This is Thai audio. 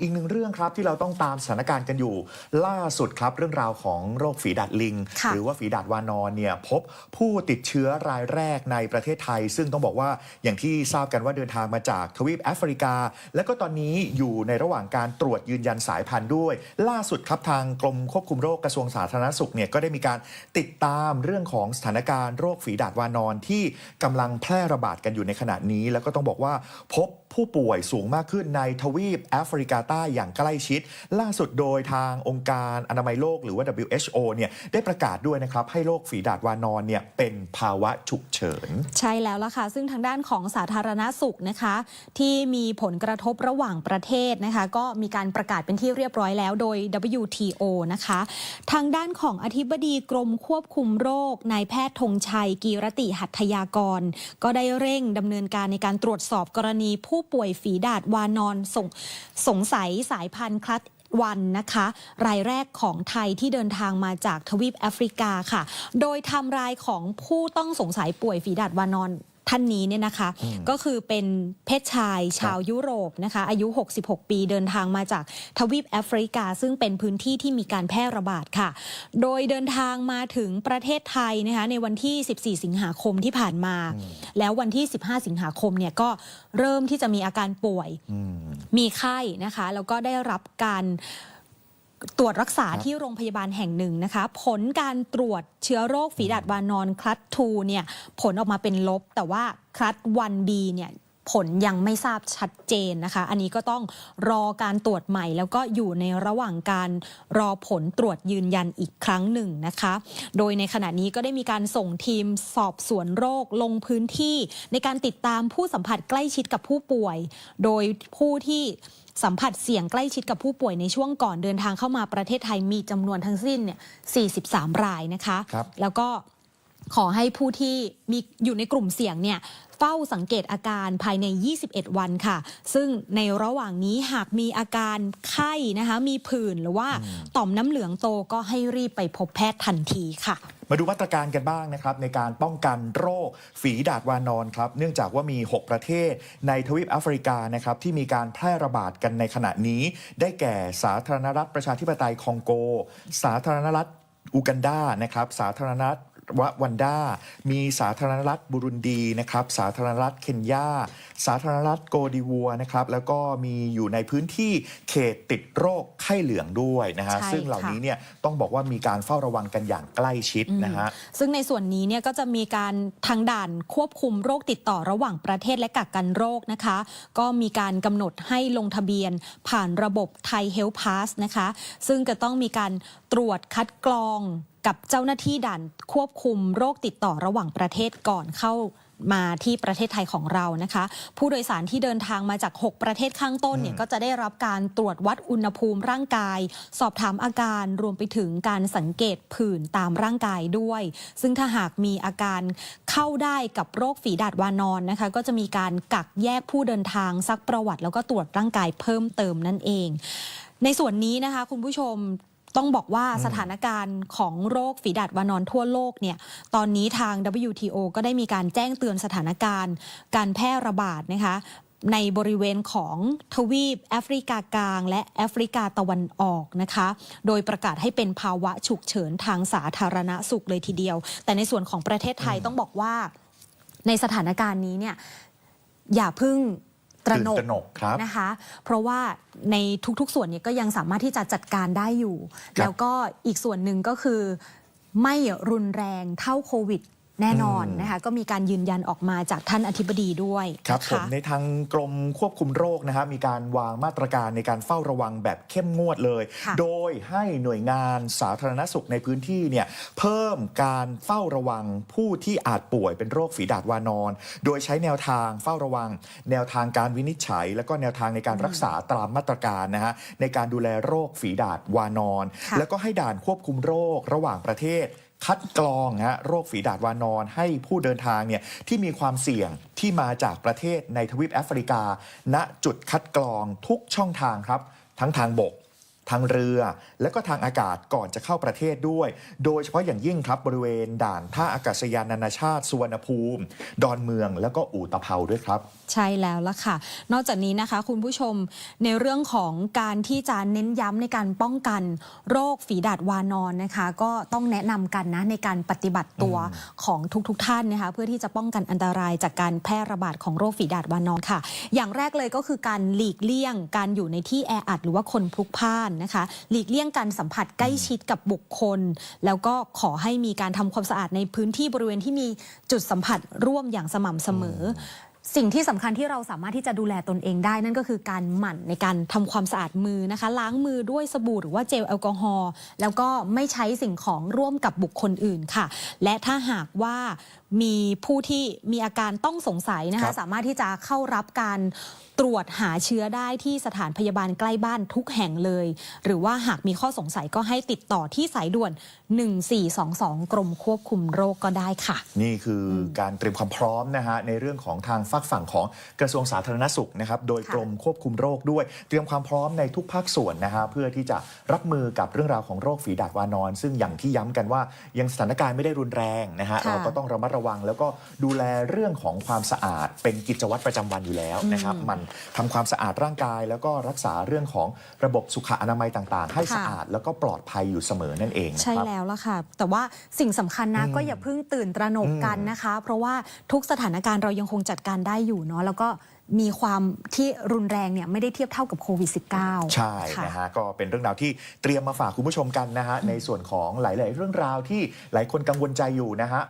อีกหนึ่งเรื่องครับที่เราต้องตามสถานการณ์กันอยู่ ล่าสุดครับเรื่องราวของโรคฝีดาดลิงค่ะหรือว่าฝีดาดวานอนเนี่ยพบผู้ติดเชื้อรายแรกในประเทศไทย ซึ่งต้องบอกว่าอย่างที่ทราบกันว่าเดินทางมาจากทวีปแอฟริกา และก็ตอนนี้อยู่ในระหว่างการตรวจยืนยันสายพันธุ์ด้วย ล่าสุดครับทางกรมควบคุมโรคกระทรวงสาธารณสุขเนี่ยก็ได้มีการติดตามเรื่องของสถานการณ์โรคฝีดาดวานอนที่กำลังแพร่ระบาดกันอยู่ในขณะนี้ แล้วก็ต้องบอกว่าพบผู้ป่วยสูงมากขึ้นในทวีปแอฟริกาต้อย่างใกล้ชิด ล่าสุดโดยทางองค์การอนามัยโลกหรือว่า WHO เนี่ยได้ประกาศด้วยนะครับ ให้โรคฝีดาดวานอนเนี่ยเป็นภาวะฉุกเฉิน ใช่แล้วล่ะค่ะ ซึ่งทางด้านของสาธารณสุขนะคะ ที่มีผลกระทบระหว่างประเทศนะคะ ก็มีการประกาศเป็นที่เรียบร้อยแล้วโดย WTO นะคะ ทางด้านของอธิบดีกรมควบคุมโรคนายแพทย์ธงชัย กีรติหัตถยากร ก็ได้เร่งดำเนินการในการตรวจสอบกรณีผู้ป่วยฝีดาดวานอนสงสงสัยสายพันธุ์คลัสวันนะคะ รายแรกของไทยที่เดินทางมาจากทวีปแอฟริกาค่ะ โดยไทำรายของผู้ต้องสงสัยป่วยฝีดาดวานอนท่านนี้เนี่ยนะคะก็คือเป็นเพศชายชาวยุโรปนะคะอายุ 66 ปีเดินทางมาจากทวีปแอฟริกา ซึ่งเป็นพื้นที่ที่มีการแพร่ระบาดค่ะ โดยเดินทางมาถึงประเทศไทยนะคะในวันที่ 14 สิงหาคมที่ผ่านมา แล้ววันที่ 15 สิงหาคมเนี่ยก็เริ่มที่จะมีอาการป่วย มีไข้นะคะ แล้วก็ได้รับการตรวจรักษาครับที่โรงพยาบาลแห่งหนึ่งนะคะ ผลการตรวจเชื้อโรคฝีดาดวานอนคลัสทูเนี่ยผลออกมาเป็นลบ แต่ว่าคลัสวันบีเนี่ย ผลยังไม่ทราบชัดเจนนะคะ อันนี้ก็ต้องรอการตรวจใหม่ แล้วก็อยู่ในระหว่างการรอผลตรวจยืนยันอีกครั้งหนึ่งนะคะ โดยในขณะนี้ก็ได้มีการส่งทีมสอบสวนโรคลงพื้นที่ ในการติดตามผู้สัมผัสใกล้ชิดกับผู้ป่วย โดยผู้ที่สัมผัสเสี่ยงใกล้ชิดกับผู้ป่วยในช่วงก่อนเดินทางเข้ามาประเทศไทยมีจำนวนทั้งสิ้นเนี่ย43 รายนะคะครับแล้วก็ ขอให้ผู้ที่มีอยู่ในกลุ่มเสี่ยงเนี่ยเฝ้าสังเกตอาการภายใน 21 วันค่ะ ซึ่งในระหว่างนี้หากมีอาการไข้นะคะ มีผื่นหรือว่าต่อมน้ำเหลืองโตก็ให้รีบไปพบแพทย์ทันทีค่ะ มาดูมาตรการกันบ้างนะครับ ในการป้องกันโรคฝีดาดวานอนครับ เนื่องจากว่ามี 6 ประเทศในทวีปแอฟริกานะครับที่มีการแพร่ระบาดกันในขณะนี้ ได้แก่สาธารณรัฐประชาธิปไตยคองโก สาธารณรัฐอูกันดานะครับ สาธารณรัฐ ววันดามีสาธารณรัฐบุรุนดีนะครับ สาธารณรัฐเคนยา สาธารณรัฐโกดิวัวนะครับ แล้วก็มีอยู่ในพื้นที่เขตติดโรคไข้เหลืองด้วยนะฮะ ใช่ซึ่งเหล่าค่ะ นี้เนี่ยต้องบอกว่ามีการเฝ้าระวังกันอย่างใกล้ชิดนะฮะ ซึ่งในส่วนนี้เนี่ยก็จะมีการทางด่านควบคุมโรคติดต่อระหว่างประเทศและกักกันโรคนะคะ ก็มีการกำหนดให้ลงทะเบียนผ่านระบบไทยเฮล t ์พาสนะคะ ซึ่งจะต้องมีการตรวจคัดกรอง กับเจ้าหน้าที่ด่านควบคุมโรคติดต่อระหว่างประเทศก่อนเข้ามาที่ประเทศไทยของเรานะคะ ผู้โดยสารที่เดินทางมาจาก 6 ประเทศข้างต้นเนี่ยก็จะได้รับการตรวจวัดอุณหภูมิร่างกาย สอบถามอาการรวมไปถึงการสังเกตผื่นตามร่างกายด้วย ซึ่งถ้าหากมีอาการเข้าได้กับโรคฝีดาดวานอนนะคะ ก็จะมีการกักแยกผู้เดินทางซักประวัติ แล้วก็ตรวจร่างกายเพิ่มเติมนั่นเองในส่วนนี้นะคะคุณผู้ชม ต้องบอกว่าสถานการณ์ของโรคฝีดาดวานอนทั่วโลกเนี่ยตอนนี้ทาง WTO ก็ได้มีการแจ้งเตือนสถานการณ์ การแพร่ระบาดนะคะในบริเวณของทวีปแอฟริกากลาง และแอฟริกาตะวันออกนะคะ โดยประกาศให้เป็นภาวะฉุกเฉินทางสาธารณสุขเลยทีเดียว แต่ในส่วนของประเทศไทยต้องบอกว่าในสถานการณ์นี้เนี่ยอย่าเพึ่ง ตระหนตื่กนตระหนกครับนะคะ เพราะว่าในทุกๆส่วนเนี่ยก็ยังสามารถที่จะจัดการได้อยู่ครับแล้วก็อีกส่วนหนึ่งก็คือไม่รุนแรงเท่าโควิด แน่นอนอืมนะคะก็มีการยืนยันออกมาจากท่านอธิบดีด้วยครับนะผมคะในทางกรมควบคุมโรคนะครับมีการวางมาตรการในการเฝ้าระวังแบบเข้มงวดเลยค่ะโดยให้หน่วยงานสาธารณสุขในพื้นที่เนี่ยเพิ่มการเฝ้าระวังผู้ที่อาจป่วยเป็นโรคฝีดาดวานอน โดยใช้แนวทางเฝ้าระวัง แนวทางการวินิจฉัย และก็แนวทางในการรักษาตามมาตรการนะฮะในการดูแลโรคฝีดาดวานอนค่ะแล้วก็ให้ด่านควบคุมโรคระหว่างประเทศ คัดกรองฮะโรคฝีดาดวานอนให้ผู้เดินทางเนี่ยที่มีความเสี่ยงที่มาจากประเทศในทวีปแอฟริกา ณจุดคัดกรองทุกช่องทางครับ ทั้งทางบก ทางเรือ และก็ทางอากาศก่อนจะเข้าประเทศด้วย โดยเฉพาะอย่างยิ่งครับบริเวณด่านท่าอากาศยานนานาชาติสุวรรณภูมิ ดอนเมือง แล้วก็อู่ตะเภาด้วยครับ ใช่แล้วละค่ะ นอกจากนี้นะคะ คุณผู้ชมในเรื่องของการที่จะเน้นย้ำในการป้องกันโรคฝีดาดวานอนนะคะ ก็ต้องแนะนำกันนะในการปฏิบัติตัวของทุกๆทท่านนะคะเพื่อที่จะป้องกันอันตรายจากการแพร่ระบาดของโรคฝีดาดวานอนค่ะ อย่างแรกเลยก็คือการหลีกเลี่ยงการอยู่ในที่แออัดหรือว่าคนพลุกพล่านนะคะ หลีกเลี่ยงการสัมผัสใกล้ชิดกับบุคคล แล้วก็ขอให้มีการทำความสะอาดในพื้นที่บริเวณที่มีจุดสัมผัสร่วมอย่างสม่ำเสมอ สิ่งที่สำคัญที่เราสามารถที่จะดูแลตนเองได้นั่นก็คือการหมั่นในการทำความสะอาดมือนะคะ ล้างมือด้วยสบู่หรือว่าเจลแอลกอฮอล์แล้วก็ไม่ใช้สิ่งของร่วมกับบุคคลอื่นค่ะ และถ้าหากว่ามีผู้ที่มีอาการต้องสงสัยนะครัคะบสามารถที่จะเข้ารับการตรวจหาเชื้อได้ที่สถานพยาบาลใกล้บ้านทุกแห่งเลย หรือว่าหากมีข้อสงสัยก็ให้ติดต่อที่สายด่วน 1422 กรมควบคุมโรคก็ได้ค่ะ นี่คืออการเตรียมความพร้อมนะฮะในเรื่องของทางฝักฝั่งของกระทรวงสาธารณสุขนะครับโดยค่ะกรมควบคุมโรคด้วย เตรียมความพร้อมในทุกภาคส่วนนะฮะเพื่อที่จะรับมือกับเรื่องราวของโรคฝีดาดวานอน ซึ่งอย่างที่ย้ำกันว่ายังสถานการณ์ไม่ได้รุนแรงนะฮะค่ะเราก็ต้องระมัดระวัง แล้วก็ดูแลเรื่องของความสะอาด เป็นกิจวัตรประจำวันอยู่แล้วนะครับมันทำความสะอาดร่างกาย แล้วก็รักษาเรื่องของระบบสุขอนามัยต่างๆ ให้ค่ะสะอาดแล้วก็ปลอดภัยอยู่เสมอนั่นเองนะใช่ครับแล้วล่ะค่ะ แต่ว่าสิ่งสำคัญนะก็อย่าเพิ่งตื่นตระหนกกันนะคะ เพราะว่าทุกสถานการณ์เรายังคงจัดการได้อยู่เนาะแล้วก็มีความที่รุนแรงเนี่ยไม่ได้เทียบเท่ากับโควิด -19 ใช่ค่ะนะฮะก็เป็นเรื่องราวที่เตรียมมาฝากคุณผู้ชมกันนะฮะในส่วนของหลาย ๆ เรื่องราวที่หลายคนกังวลใจอยู่นะฮะ